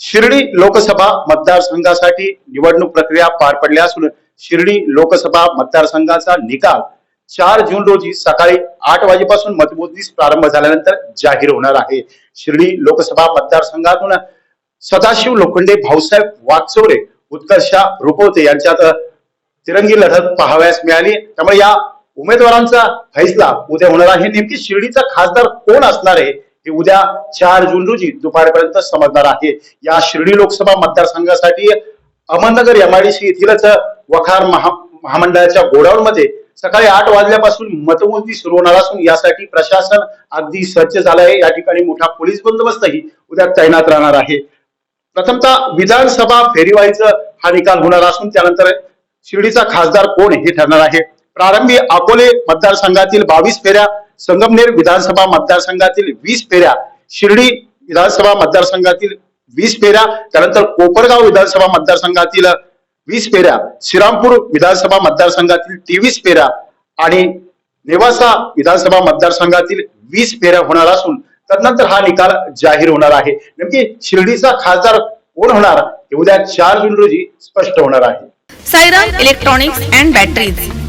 शिर्डी लोकसभा मतदारसंघासाठी निवडणूक प्रक्रिया पार पडल्या असून शिर्डी लोकसभा मतदारसंघाचा निकाल चार जून रोजी सकाळी आठ वाजेपासून मतमोजणीस प्रारंभ झाल्यानंतर जाहीर होणार आहे. शिर्डी लोकसभा मतदारसंघातून सदाशिव लोखंडे भाऊसाहेब वागचौरे उत्कर्षा रुपवते यांच्यात तिरंगी लढत पाहावयास मिळाली. त्यामुळे या उमेदवारांचा फैसला उद्या होणार आहे. नेमकी शिर्डीचा खासदार कोण असणार आहे? हे उद्या चार जून रोजी दुपारपर्यंत समजणार आहे. या शिर्डी लोकसभा मतदारसंघासाठी अहमदनगर एमआयडीसी येथीलच वखार महा महामंडळाच्या गोडाऊनमध्ये सकाळी आठ वाजल्यापासून मतमोजणी सुरू होणार असून यासाठी प्रशासन अगदी सज्ज झालं आहे. या ठिकाणी मोठा पोलीस बंदोबस्तही उद्या तैनात राहणार आहे. प्रथमतः विधानसभा फेरीवाईचं हा निकाल होणार असून त्यानंतर शिर्डीचा खासदार कोण हे ठरणार आहे? प्रारंभी अकोले मतदारसंघातील बावीस फेऱ्या संगमनेर विधानसभा मतदारसंघातील वीस फेऱ्या शिर्डी विधानसभा मतदारसंघातील वीस फेऱ्या त्यानंतर कोपरगाव विधानसभा मतदारसंघातील वीस फेऱ्या श्रीरामपूर विधानसभा मतदारसंघातील तेवीस फेऱ्या आणि नेवासा विधानसभा मतदारसंघातील वीस फेऱ्या होणार असून त्यानंतर हा निकाल जाहीर होणार आहे. नेमकी शिर्डीचा खासदार कोण होणार? हे उद्या चार जून रोजी स्पष्ट होणार आहे. Siren electronics and batteries.